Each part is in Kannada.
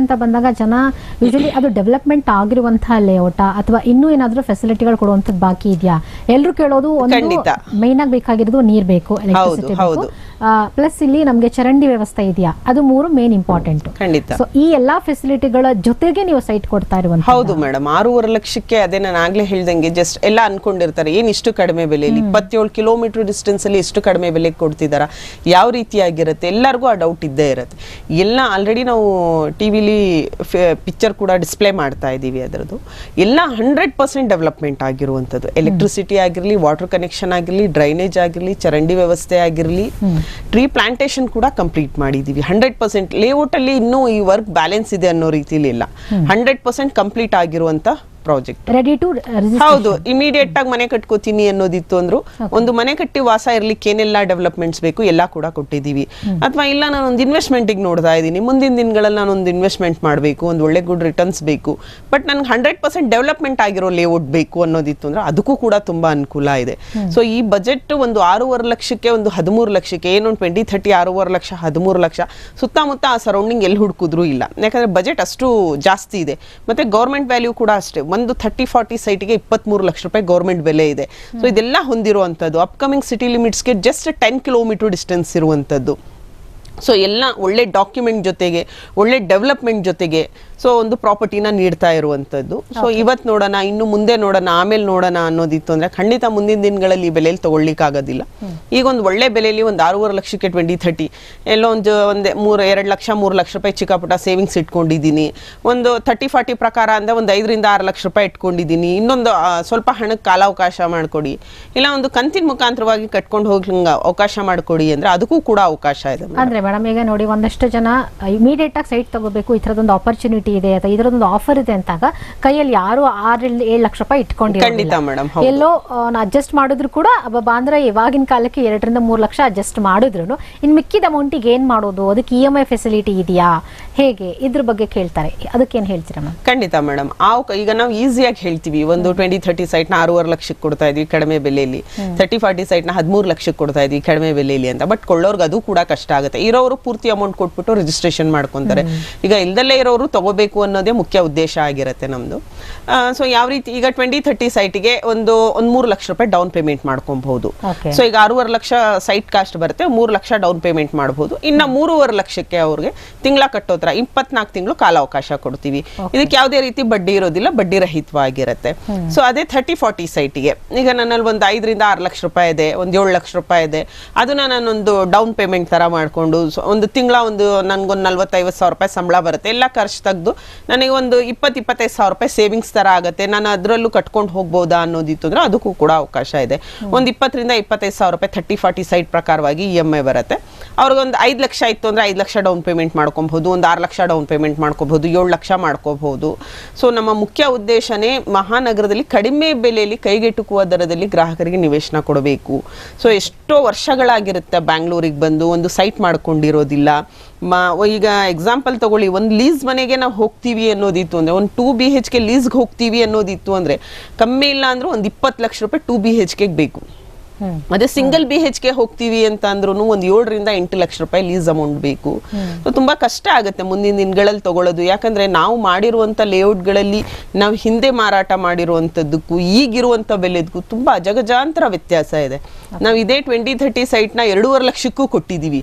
ಅಂತ ಬಂದಾಗ ಜನ ಯೂಶಲಿ ಅದು ಡೆವಲಪ್ಮೆಂಟ್ ಆಗಿರುವಂತಹ ಲೇಔಟ ಅಥವಾ ಇನ್ನೂ ಏನಾದ್ರೂ ಫೆಸಿಲಿಟಿಗಳು ಕೊಡುವಂತದ್ದು ಬಾಕಿ ಇದೆಯಾ? ಎಲ್ರು ಕೇಳೋದು ಒಂದು. ಮೈನ್ ಆಗಿ ಬೇಕಾಗಿರೋದು ನೀರ್ ಬೇಕು ಎಲೆಕ್ಟ್ರಿಸಿಟಿ. ಬೇಕು. ಪ್ಲಸ್ ಇಲ್ಲಿ ನಮಗೆ ಚರಂಡಿ ವ್ಯವಸ್ಥೆ ಇದೆಯಾ? ಅದು ಮೂರು ಮೇನ್ ಇಂಪಾರ್ಟೆಂಟ್ ಖಂಡಿತ. ಸೊ ಈ ಎಲ್ಲಾ ಫೆಸಿಲಿಟಿಗಳ ಜೊತೆಗೆ ನೀವು ಸೈಟ್ ಕೊಡ್ತಾ ಇರುವಂತ ಹೌದು ಮೇಡಮ್ ಆರೂವರೆ ಲಕ್ಷಕ್ಕೆ ಅದೇ ನಾನು ಆಗ್ಲೇ ಹೇಳ್ದಂಗೆ ಜಸ್ಟ್ ಎಲ್ಲ ಅನ್ಕೊಂಡಿರ್ತಾರೆ. ಏನ್ ಇಷ್ಟು ಕಡಿಮೆ ಬೆಲೆಯಲ್ಲಿ? ಇಪ್ಪತ್ತೇಳು ಕಿಲೋಮೀಟರ್ ಡಿಸ್ಟೆನ್ಸ್ ಅಲ್ಲಿ ಇಷ್ಟು ಕಡಿಮೆ ಬೆಲೆ ಕೊಡ್ತಿದಾರ? ಯಾವ ರೀತಿಯಾಗಿರುತ್ತೆ? ಎಲ್ಲರಿಗೂ ಆ ಡೌಟ್ ಇದ್ದೇ ಇರುತ್ತೆ. ಎಲ್ಲ ಆಲ್ರೆಡಿ ನಾವು ಟಿವಿಲಿ ಪಿಕ್ಚರ್ ಕೂಡ ಡಿಸ್ಪ್ಲೇ ಮಾಡ್ತಾ ಇದೀವಿ ಅದರದ್ದು. ಎಲ್ಲ ಹಂಡ್ರೆಡ್ ಪರ್ಸೆಂಟ್ ಡೆವಲಪ್ಮೆಂಟ್ ಆಗಿರುವಂಥದ್ದು. ಎಲೆಕ್ಟ್ರಿಸಿಟಿ ಆಗಿರಲಿ ವಾಟರ್ ಕನೆಕ್ಷನ್ ಆಗಿರಲಿ ಡ್ರೈನೇಜ್ ಆಗಿರಲಿ ಚರಂಡಿ ವ್ಯವಸ್ಥೆ ಆಗಿರಲಿ ಟ್ರೀ ಪ್ಲಾಂಟೇಶನ್ ಕೂಡ ಕಂಪ್ಲೀಟ್ ಮಾಡಿದೀವಿ. ಹಂಡ್ರೆಡ್ ಪರ್ಸೆಂಟ್ ಲೇಔಟ್ ಅಲ್ಲಿ ಇನ್ನೂ ಈ ವರ್ಕ್ ಬ್ಯಾಲೆನ್ಸ್ ಇದೆ ಅನ್ನೋ ರೀತಿಯಲ್ಲಿ ಇಲ್ಲ. ಹಂಡ್ರೆಡ್ ಪರ್ಸೆಂಟ್ ಕಂಪ್ಲೀಟ್ ಆಗಿರುವಂತ ಪ್ರಾಜೆಕ್ಟ್. ರೆಡಿ ಟು ಹೌದು ಇಮಿಡಿಯೇಟ್ ಆಗಿ ಮನೆ ಕಟ್ಕೋತೀನಿ ಅನ್ನೋದಿತ್ತು ಅಂದ್ರು. ಒಂದು ಮನೆ ಕಟ್ಟಿ ವಾಸ ಇರ್ಲಿಕ್ಕೆ ಏನೆಲ್ಲ ಡೆವಲಪ್ಮೆಂಟ್ಸ್ ಬೇಕು ಎಲ್ಲ ಕೂಡ ಕೊಟ್ಟಿದೀವಿ. ಅಥವಾ ಇಲ್ಲ ನಾನು ಒಂದು ಇನ್ವೆಸ್ಟ್ಮೆಂಟ್ ನೋಡ್ತಾ ಇದ್ದೀನಿ. ಮುಂದಿನ ದಿನಗಳಲ್ಲಿ ನಾನು ಒಂದು ಇನ್ವೆಸ್ಟ್ಮೆಂಟ್ ಮಾಡಬೇಕು ಒಂದು ಒಳ್ಳೆ ಗುಡ್ ರಿಟರ್ನ್ಸ್ ಬೇಕು. ಬಟ್ ನನ್ಗೆ ಹಂಡ್ರೆಡ್ ಪರ್ಸೆಂಟ್ ಡೆವಲಪ್ಮೆಂಟ್ ಆಗಿರೋ ಲೇಔಟ್ ಬೇಕು ಅನ್ನೋದಿತ್ತು ಅಂದ್ರೆ ಅದಕ್ಕೂ ಕೂಡ ತುಂಬಾ ಅನುಕೂಲ ಇದೆ. ಸೊ ಈ ಬಜೆಟ್ ಒಂದು ಆರೂವರೆ ಲಕ್ಷಕ್ಕೆ ಒಂದು ಹದಿಮೂರು ಲಕ್ಷಕ್ಕೆ ಏನೊಂದು ಟ್ವೆಂಟಿ ತರ್ಟಿ ಆರೂವರೆ ಲಕ್ಷ ಹದಿಮೂರು ಲಕ್ಷ ಸುತ್ತಮುತ್ತ ಆ ಸರೌಂಡಿಂಗ್ ಎಲ್ಲಿ ಹುಡುಕಿದ್ರು ಇಲ್ಲ. ಯಾಕಂದ್ರೆ ಬಜೆಟ್ ಅಷ್ಟು ಜಾಸ್ತಿ ಇದೆ. ಮತ್ತೆ ಗೌರ್ಮೆಂಟ್ ವ್ಯಾಲ್ಯೂ ಕೂಡ ಅಷ್ಟೇ. ಒಂದು ಥರ್ಟಿ ಫಾರ್ಟಿ ಸೈಟ್ಗೆ ಇಪ್ಪತ್ಮೂರು ಲಕ್ಷ ರೂಪಾಯಿ ಗೌರ್ಮೆಂಟ್ ಬೆಲೆ ಇದೆ. ಸೊ ಇದೆಲ್ಲ ಹೊಂದಿರುವಂಥದ್ದು ಅಪ್ಕಮಿಂಗ್ ಸಿಟಿ ಲಿಮಿಟ್ಸ್ಗೆ ಜಸ್ಟ್ ಟೆನ್ ಕಿಲೋಮೀಟರ್ ಡಿಸ್ಟೆನ್ಸ್ ಇರುವಂಥದ್ದು. ಸೊ ಎಲ್ಲ ಒಳ್ಳೆ ಡಾಕ್ಯುಮೆಂಟ್ ಜೊತೆಗೆ ಒಳ್ಳೆ ಡೆವಲಪ್ಮೆಂಟ್ ಜೊತೆಗೆ ಸೊ ಒಂದು ಪ್ರಾಪರ್ಟಿನ ನೀಡ್ತಾ ಇರುವಂಥದ್ದು. ಸೊ ಇವತ್ತು ನೋಡೋಣ ಇನ್ನು ಮುಂದೆ ನೋಡೋಣ ಆಮೇಲೆ ನೋಡೋಣ ಅನ್ನೋದಿತ್ತು ಅಂದ್ರೆ ಖಂಡಿತ ಮುಂದಿನ ದಿನಗಳಲ್ಲಿ ಈ ಬೆಲೆಯಲ್ಲಿ ತಗೊಳ್ಳಿಕ್ಕಾಗೋದಿಲ್ಲ. ಈಗ ಒಂದು ಒಳ್ಳೆ ಬೆಲೆಯಲ್ಲಿ ಒಂದು ಆರೂವರೆ ಲಕ್ಷಕ್ಕೆ ಟ್ವೆಂಟಿ ತರ್ಟಿ ಎಲ್ಲೋ ಒಂದು ಒಂದೇ ಮೂರು ಎರಡು ಲಕ್ಷ ಮೂರು ಲಕ್ಷ ರೂಪಾಯಿ ಚಿಕ್ಕಪುಟ್ಟ ಸೇವಿಂಗ್ಸ್ ಇಟ್ಕೊಂಡಿದ್ದೀನಿ. ಒಂದು ಥರ್ಟಿ ಫಾರ್ಟಿ ಪ್ರಕಾರ ಅಂದ್ರೆ ಒಂದು ಐದರಿಂದ ಆರು ಲಕ್ಷ ರೂಪಾಯಿ ಇಟ್ಕೊಂಡಿದ್ದೀನಿ. ಇನ್ನೊಂದು ಸ್ವಲ್ಪ ಹಣಕ್ಕೆ ಕಾಲಾವಕಾಶ ಮಾಡಿಕೊಡಿ. ಇಲ್ಲ ಒಂದು ಕಂತಿನ ಮುಖಾಂತರವಾಗಿ ಕಟ್ಕೊಂಡು ಹೋಗಿ ಅವಕಾಶ ಮಾಡಿಕೊಡಿ ಅಂದ್ರೆ ಅದಕ್ಕೂ ಕೂಡ ಅವಕಾಶ ಇದೆ ಮೇಡಮ್ ಈಗ ನೋಡಿ ಒಂದಷ್ಟು ಜನ ಇಮಿಡಿಯೇಟ್ ಆಗಿ ಸೈಟ್ ತಗೋಬೇಕು ಈ ತರದೊಂದು ಆಪರ್ಚುನಿಟಿ ಇದೆ ಅಥವಾ ಇದರದೊಂದು ಆಫರ್ ಇದೆ ಅಂತಾಗ ಕೈಯಲ್ಲಿ ಯಾರು ಆರರಿಂದ ಏಳು ಲಕ್ಷ ರೂಪಾಯಿ ಹೌದು. ಎಲ್ಲೋ ಅಡ್ಜಸ್ಟ್ ಮಾಡಿದ್ರು ಕೂಡ ಅಬ್ಬಬ್ಬಾ ಅಂದ್ರೆ ಇವಾಗಿನ ಕಾಲಕ್ಕೆ ಎರಡರಿಂದ ಮೂರು ಲಕ್ಷ ಅಡ್ಜಸ್ಟ್ ಮಾಡಿದ್ರು ಇನ್ ಮಿಕ್ಕಿದ ಅಮೌಂಟಿಗೆ ಏನ್ ಮಾಡೋದು? ಅದಕ್ಕೆ ಇ ಎಂ ಐ ಫೆಸಿಲಿಟಿ ಇದೆಯಾ? ಹೇಗೆ? ಇದ್ರ ಬಗ್ಗೆ ಕೇಳ್ತಾರೆ. ಅದಕ್ಕೇನ್ ಹೇಳ್ತೀರಾ ಮ್ಯಾಮ್ ಖಂಡಿತ ಮೇಡಮ್ ಆ ಈಗ ನಾವು ಈಸಿಯಾಗಿ ಹೇಳ್ತೀವಿ. ಒಂದು ಟ್ವೆಂಟಿ ತರ್ಟಿ ಸೈಟ್ನ ಆರೂವರೆ ಲಕ್ಷಕ್ಕೆ ಕೊಡ್ತಾ ಇದೀವಿ ಕಡಿಮೆ ಬೆಲೆಯಲ್ಲಿ. ತರ್ಟಿ ಫಾರ್ಟಿ ನ ಹದಿಮೂರು ಲಕ್ಷಕ್ಕೆ ಕೊಡ್ತಾ ಇದೀವಿ ಕಡಿಮೆ ಬೆಲೆಯಲ್ಲಿ ಅಂತ. ಬಟ್ ಕೊಳ್ಳೋರ್ಗೆ ಅದು ಕೂಡ ಕಷ್ಟ ಆಗುತ್ತೆ. ಇರೋರು ಪೂರ್ತಿ ಅಮೌಂಟ್ ಕೊಟ್ಬಿಟ್ಟು ರಿಜಿಸ್ಟ್ರೇಷನ್ ಮಾಡ್ಕೊಂತಾರೆ. ಈಗ ಇಲ್ದಲ್ಲೇ ಇರೋರು ತಗೋಬೇಕು ಅನ್ನೋದೇ ಮುಖ್ಯ ಉದ್ದೇಶ ಆಗಿರುತ್ತೆ ನಮ್ದು. ಸೊ ಯಾವ ರೀತಿ ಈಗ ಟ್ವೆಂಟಿ ಥರ್ಟಿ ಸೈಟ್ಗೆ ಒಂದು ಒಂದು ಮೂರು ಲಕ್ಷ ರೂಪಾಯಿ ಡೌನ್ ಪೇಮೆಂಟ್ ಮಾಡ್ಕೊಬಹುದು. ಸೊ ಈಗ ಆರೂವರೆ ಲಕ್ಷ ಸೈಟ್ ಕಾಸ್ಟ್ ಬರುತ್ತೆ ಮೂರು ಲಕ್ಷ ಡೌನ್ ಪೇಮೆಂಟ್ ಮಾಡಬಹುದು ಇನ್ನ ಮೂರುವರೆ ಲಕ್ಷಕ್ಕೆ ಅವ್ರಿಗೆ ತಿಂಗಳ ಕಟ್ಟೋತ್ರ ಇಪ್ಪತ್ನಾಲ್ಕು ತಿಂಗಳು ಕಾಲಾವಕಾಶ ಕೊಡ್ತೀವಿ. ಇದಕ್ಕೆ ಯಾವುದೇ ರೀತಿ ಬಡ್ಡಿ ಇರೋದಿಲ್ಲ ಬಡ್ಡಿ ರಹಿತವಾಗಿರುತ್ತೆ. ಸೊ ಅದೇ ಥರ್ಟಿ ಫಾರ್ಟಿ ಸೈಟಿಗೆ ಈಗ ನನ್ನಲ್ಲಿ ಒಂದು ಐದರಿಂದ ಆರು ಲಕ್ಷ ರೂಪಾಯಿ ಇದೆ ಒಂದು ಏಳು ಲಕ್ಷ ರೂಪಾಯಿ ಇದೆ. ಅದನ್ನ ನಾನೊಂದು ಡೌನ್ ಪೇಮೆಂಟ್ ತರ ಮಾಡ್ಕೊಂಡು ಒಂದು ತಿಂಗಳ ಒಂದು ನನಗೊಂದು ನಲ್ವತ್ತೈವತ್ತು ಸಾವಿರ ರೂಪಾಯಿ ಸಂಬಳ ಬರುತ್ತೆ. ಎಲ್ಲ ಖರ್ಚು ತೆಗೆದು ನನಗೆ ಒಂದು ಇಪ್ಪತ್ತು ಇಪ್ಪತ್ತೈದು ಸಾವಿರ ರೂಪಾಯಿ ಸೇವಿಂಗ್ಸ್ ಥರ ಆಗುತ್ತೆ. ನಾನು ಅದರಲ್ಲೂ ಕಟ್ಕೊಂಡು ಹೋಗ್ಬೋದಾ ಅನ್ನೋದಿತ್ತು ಅಂದರೆ ಅದಕ್ಕೂ ಕೂಡ ಅವಕಾಶ ಇದೆ. ಒಂದು ಇಪ್ಪತ್ತರಿಂದ ಇಪ್ಪತ್ತೈದು ಸಾವಿರ ರೂಪಾಯಿ ಥರ್ಟಿ ಫಾರ್ಟಿ ಸೈಟ್ ಪ್ರಕಾರವಾಗಿ ಇ ಎಂ ಐ ಬರುತ್ತೆ. ಅವ್ರಿಗೊಂದು ಐದು ಲಕ್ಷ ಇತ್ತು ಅಂದರೆ ಐದು ಲಕ್ಷ ಡೌನ್ ಪೇಮೆಂಟ್ ಮಾಡ್ಕೊಬಹುದು, ಒಂದು ಆರು ಲಕ್ಷ ಡೌನ್ ಪೇಮೆಂಟ್ ಮಾಡ್ಕೊಬೋದು ಏಳು ಲಕ್ಷ ಮಾಡ್ಕೋಬಹುದು. ಸೊ ನಮ್ಮ ಮುಖ್ಯ ಉದ್ದೇಶನೇ ಮಹಾನಗರದಲ್ಲಿ ಕಡಿಮೆ ಬೆಲೆಯಲ್ಲಿ ಕೈಗೆಟುಕುವ ದರದಲ್ಲಿ ಗ್ರಾಹಕರಿಗೆ ನಿವೇಶನ ಕೊಡಬೇಕು. ಸೊ ಎಷ್ಟೋ ವರ್ಷಗಳಾಗಿರುತ್ತೆ ಬ್ಯಾಂಗ್ಳೂರಿಗೆ ಬಂದು, ಒಂದು ಸೈಟ್ ಮಾಡ್ಕೊಂಡಿರೋದಿಲ್ಲ. ಮ, ಈಗ ಎಕ್ಸಾಂಪಲ್ ತಗೊಳ್ಳಿ, ಒಂದು ಲೀಸ್ ಮನೆಗೆ ನಾವು ಹೋಗ್ತೀವಿ ಅನ್ನೋದಿತ್ತು ಅಂದರೆ, ಒಂದು ಟೂ ಬಿ ಹೆಚ್ ಕೆ ಲೀಸ್ಗೆ ಹೋಗ್ತೀವಿ ಅನ್ನೋದಿತ್ತು ಅಂದರೆ, ಕಮ್ಮಿ ಇಲ್ಲ ಅಂದರೂ ಒಂದು ಇಪ್ಪತ್ತು ಲಕ್ಷ ರೂಪಾಯಿ ಟೂ ಬಿ ಹೆಚ್ ಕೆಗೆ ಬೇಕು. ಅದೇ ಸಿಂಗಲ್ ಬಿ ಹೆಚ್ ಕೆ ಹೋಗ್ತೀವಿ ಅಂತ ಅಂದ್ರೂ ಒಂದ್ ಏಳರಿಂದ ಎಂಟು ಲಕ್ಷ ರೂಪಾಯಿ ಲೀಸ್ ಅಮೌಂಟ್ ಬೇಕು. ಸೊ ತುಂಬಾ ಕಷ್ಟ ಆಗುತ್ತೆ ಮುಂದಿನ ದಿನಗಳಲ್ಲಿ ತಗೊಳ್ಳೋದು. ಯಾಕಂದ್ರೆ ನಾವು ಮಾಡಿರುವಂತ ಲೇಔಟ್ಗಳಲ್ಲಿ ನಾವು ಹಿಂದೆ ಮಾರಾಟ ಮಾಡಿರುವಂತದ್ದಕ್ಕೂ ಈಗಿರುವಂತ ಬೆಲೆದಕ್ಕೂ ತುಂಬಾ ಜಗಜಾಂತರ ವ್ಯತ್ಯಾಸ ಇದೆ. ನಾವು ಇದೇ ಟ್ವೆಂಟಿ ಥರ್ಟಿ ಸೈಟ್ನ ಎರಡೂವರೆ ಲಕ್ಷಕ್ಕೂ ಕೊಟ್ಟಿದೀವಿ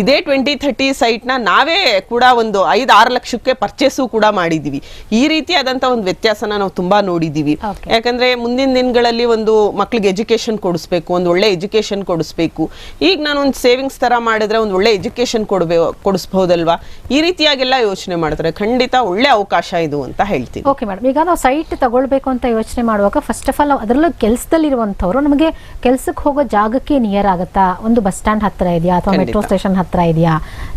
ಇದೇ ಟ್ವೆಂಟಿ ಥರ್ಟಿ ಸೈಟ್ನ ನಾವೇ ಕೂಡ ಒಂದು ಐದು ಆರು ಲಕ್ಷಕ್ಕೆ ಪರ್ಚೇಸು ಕೂಡ ಮಾಡಿದೀವಿ ಈ ರೀತಿಯಾದಂತ ಒಂದು ವ್ಯತ್ಯಾಸನ ನಾವು ತುಂಬಾ ನೋಡಿದೀವಿ ಯಾಕಂದ್ರೆ ಮುಂದಿನ ದಿನಗಳಲ್ಲಿ ಒಂದು ಮಕ್ಳಿಗೆ ಎಜುಕೇಶನ್ ಕೊಡಿಸ್ಬೇಕು ಒಂದು ಒಳ್ಳೆ ಎಜುಕೇಶನ್ ಕೊಡಿಸ್ಬೇಕು. ಈಗ ನಾನು ಒಂದು ಸೇವಿಂಗ್ಸ್ ತರ ಮಾಡಿದ್ರೆ ಒಂದು ಒಳ್ಳೆ ಎಜುಕೇಷನ್ ಕೊಡ್ಬೇ ಕೊಡಿಸ್ಬಹುದಲ್ವಾ ಈ ರೀತಿಯಾಗೆಲ್ಲ ಯೋಚನೆ ಮಾಡ್ತಾರೆ. ಖಂಡಿತ ಒಳ್ಳೆ ಅವಕಾಶ ಇದು ಅಂತ ಹೇಳ್ತೀನಿ. ಓಕೆ ಮೇಡಮ್ ಈಗ ನಾವು ಸೈಟ್ ತಗೊಳ್ಬೇಕು ಅಂತ ಯೋಚನೆ ಮಾಡುವಾಗ ಫಸ್ಟ್ ಆಫ್ ಆಲ್ ಅದರಲ್ಲೂ ಕೆಲಸದಲ್ಲಿರುವಂಥವ್ರು ನಮಗೆ ಕೆಲಸಕ್ಕೆ ಹೋಗೋ ಜಾಗಕ್ಕೆ ನಿಯರ್ ಆಗುತ್ತಾ? ಒಂದು ಬಸ್ ಸ್ಟ್ಯಾಂಡ್ ಹತ್ರ ಇದೆಯಾ? ಅಥವಾ ಮೆಟ್ರೋ ಸ್ಟೇಷನ್ ಹತ್ರ ಇದೆಯಾ?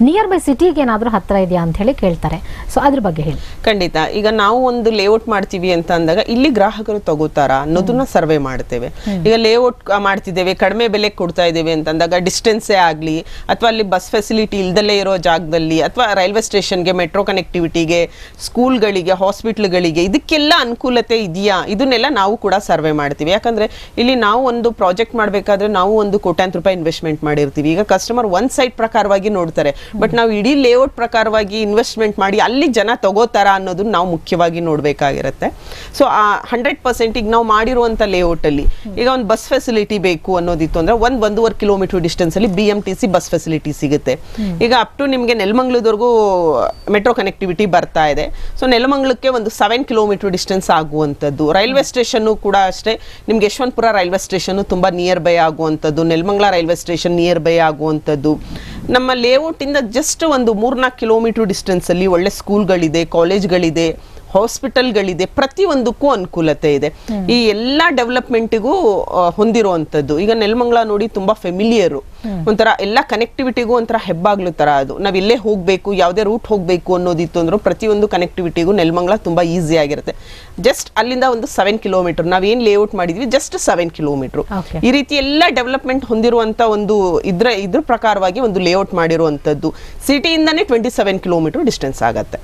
ನಿಯರ್ ಬೈ ಸಿಟಿಗೆ ಏನಾದರೂ ಹತ್ರ ಇದೆಯಾ ಅಂತ ಹೇಳಿ ಕೇಳ್ತಾರೆ. ಸೊ ಅದ್ರ ಬಗ್ಗೆ ಹೇಳಿ. ಖಂಡಿತ. ಈಗ ನಾವು ಒಂದು ಲೇಔಟ್ ಮಾಡ್ತೀವಿ ಅಂತ ಅಂದಾಗ ಇಲ್ಲಿ ಗ್ರಾಹಕರು ತಗೋತಾರ ಅನ್ನೋದನ್ನ ಸರ್ವೆ ಮಾಡ್ತೇವೆ. ಈಗ ಲೇಔಟ್ ಮಾಡ್ತೀವಿ ಮಾಡ್ತಿದ್ದೇವೆ ಕಡಿಮೆ ಬೆಲೆಗೆ ಕೊಡ್ತಾ ಇದ್ದೇವೆ ಅಂತಂದಾಗ ಡಿಸ್ಟೆನ್ಸೇ ಆಗಲಿ ಅಥವಾ ಅಲ್ಲಿ ಬಸ್ ಫೆಸಿಲಿಟಿ ಇಲ್ದಲೇ ಇರೋ ಜಾಗದಲ್ಲಿ ಅಥವಾ ರೈಲ್ವೆ ಸ್ಟೇಷನ್ಗೆ ಮೆಟ್ರೋ ಕನೆಕ್ಟಿವಿಟಿಗೆ ಸ್ಕೂಲ್ಗಳಿಗೆ ಹಾಸ್ಪಿಟ್ಲ್ಗಳಿಗೆ ಇದಕ್ಕೆಲ್ಲ ಅನುಕೂಲತೆ ಇದೆಯಾ? ಇದನ್ನೆಲ್ಲ ನಾವು ಕೂಡ ಸರ್ವೆ ಮಾಡ್ತೀವಿ. ಯಾಕಂದರೆ ಇಲ್ಲಿ ನಾವು ಒಂದು ಪ್ರಾಜೆಕ್ಟ್ ಮಾಡಬೇಕಾದ್ರೆ ನಾವು ಒಂದು ಕೋಟ್ಯಾಂತರ ರೂಪಾಯಿ ಇನ್ವೆಸ್ಟ್ಮೆಂಟ್ ಮಾಡಿರ್ತೀವಿ. ಈಗ ಕಸ್ಟಮರ್ ಒನ್ ಸೈಟ್ ಪ್ರಕಾರವಾಗಿ ನೋಡ್ತಾರೆ. ಬಟ್ ನಾವು ಇಡೀ ಲೇಔಟ್ ಪ್ರಕಾರವಾಗಿ ಇನ್ವೆಸ್ಟ್ಮೆಂಟ್ ಮಾಡಿ ಅಲ್ಲಿ ಜನ ತಗೋತಾರ ಅನ್ನೋದನ್ನ ನಾವು ಮುಖ್ಯವಾಗಿ ನೋಡಬೇಕಾಗಿರುತ್ತೆ. ಸೊ ಆ ಹಂಡ್ರೆಡ್ ಪರ್ಸೆಂಟ್ ಈಗ ನಾವು ಮಾಡಿರುವಂತ ಲೇಔಟ್ ಅಲ್ಲಿ ಈಗ ಒಂದು ಬಸ್ ಫೆಸಿಲಿಟಿ ಬೇಕು. ಅನ್ನೋದಿತ್ತು ಅಂದ್ರೆ ಒಂದ್ ಒಂದೂವರೆ ಕಿಲೋಮೀಟರ್ ಡಿಸ್ಟೆನ್ಸ್ ಅಲ್ಲಿ B M T C bus facility ಸಿಗುತ್ತೆ. ಈಗ ಅಪ್ ಟು ನಿಮಗೆ ನೆಲಮಂಗ್ಲದವರೆಗೂ ಮೆಟ್ರೋ ಕನೆಕ್ಟಿವಿಟಿ ಬರ್ತಾ ಇದೆ. ಸೊ ನೆಲಮಂಗ್ಲಕ್ಕೆ ಒಂದು ಸೆವೆನ್ ಕಿಲೋಮೀಟರ್ ಡಿಸ್ಟೆನ್ಸ್ ಆಗುವಂಥದ್ದು. ರೈಲ್ವೆ ಸ್ಟೇಷನ್ ಕೂಡ ಅಷ್ಟೇ, ನಿಮ್ಗೆ ಯಶವಂತಪುರ ರೈಲ್ವೆ ಸ್ಟೇಷನ್ ತುಂಬಾ ನಿಯರ್ ಬೈ ಆಗುವಂಥದ್ದು, Nelamangala railway station near by ಆಗುವಂಥದ್ದು. ನಮ್ಮ ಲೇಔಟ್ ಇಂದ ಜಸ್ಟ್ ಒಂದು ಮೂರ್ನಾಲ್ಕು ಕಿಲೋಮೀಟರ್ ಡಿಸ್ಟೆನ್ಸ್ ಅಲ್ಲಿ ಒಳ್ಳೆ ಸ್ಕೂಲ್ಗಳಿದೆ ಕಾಲೇಜ್ಗಳಿದೆ ಹಾಸ್ಪಿಟಲ್ಗಳಿದೆ. ಪ್ರತಿಯೊಂದಕ್ಕೂ ಅನುಕೂಲತೆ ಇದೆ. ಈ ಎಲ್ಲಾ ಡೆವಲಪ್ಮೆಂಟಿಗೂ ಹೊಂದಿರುವಂಥದ್ದು ಈಗ ನೆಲಮಂಗ್ಲ ನೋಡಿ ತುಂಬಾ ಫೆಮಿಲಿಯರು ಒಂಥರ ಎಲ್ಲ ಕನೆಕ್ಟಿವಿಟಿಗೂ ಒಂಥರ ಹೆಬ್ಬಾಗ್ಲು ತರ ಅದು. ನಾವು ಇಲ್ಲೇ ಹೋಗ್ಬೇಕು ಯಾವುದೇ ರೂಟ್ ಹೋಗ್ಬೇಕು ಅನ್ನೋದಿತ್ತು ಅಂದ್ರೂ ಪ್ರತಿಯೊಂದು ಕನೆಕ್ಟಿವಿಟಿಗೂ ನೆಲಮಂಗ್ಲ ತುಂಬಾ ಈಸಿ ಆಗಿರುತ್ತೆ. ಜಸ್ಟ್ ಅಲ್ಲಿಂದ ಒಂದು ಸೆವೆನ್ ಕಿಲೋಮೀಟರ್ ನಾವೇನ್ ಲೇಔಟ್ ಮಾಡಿದ್ವಿ ಜಸ್ಟ್ ಸೆವೆನ್ ಕಿಲೋಮೀಟರ್ ಈ ರೀತಿ ಎಲ್ಲ ಡೆವಲಪ್ಮೆಂಟ್ ಹೊಂದಿರುವಂತ ಒಂದು ಇದ್ರ ಇದ್ರ ಪ್ರಕಾರವಾಗಿ ಒಂದು ಲೇಔಟ್ ಮಾಡಿರುವಂತದ್ದು ಸಿಟಿಯಿಂದಾನೇ ಟ್ವೆಂಟಿ ಸೆವೆನ್ ಕಿಲೋಮೀಟರ್ ಡಿಸ್ಟೆನ್ಸ್ ಆಗುತ್ತೆ.